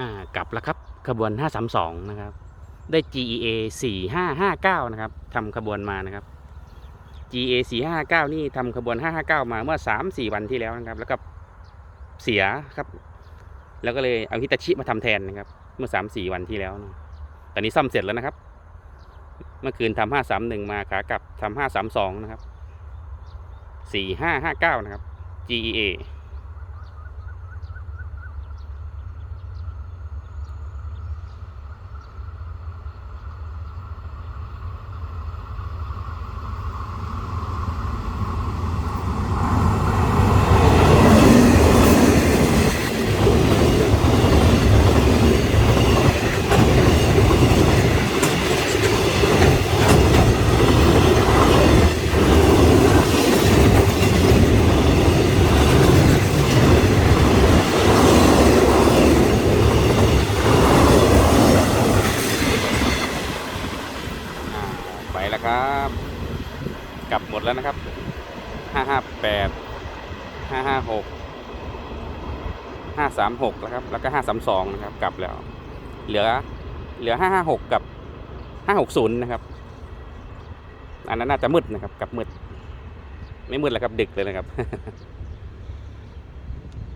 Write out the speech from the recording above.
อ่ากลับแล้วครับขบวน 532 นะครับ ได้ GEA 4559 นะครับทำขบวนมานะครับ GEA 4559 นี่ทำขบวน 559 มาเมื่อ 3-4 วันที่แล้วนะครับ แล้วก็เสียครับ แล้วก็เลยเอาฮิตาชิมาทำแทนนะครับ เมื่อ 3-4 วันที่แล้วนะตอนนี้ซ่อมเสร็จแล้วนะครับ เมื่อคืนทำ531 มาขากลับทำ532 นะครับ 4559 นะครับ GEA อ่า ไปแล้วครับ กลับหมดแล้วนะครับห้าห้าแปดห้าห้าหกห้าสามหกแล้วครับ แล้วก็ห้าสามสองนะครับ กลับแล้ว เหลือ เหลือห้าห้าหกกับห้าหกศูนย์นะครับ อันนั้นน่าจะมืดนะครับ กลับมืด ไม่มืดแล้วครับ ดึกเลยนะครับ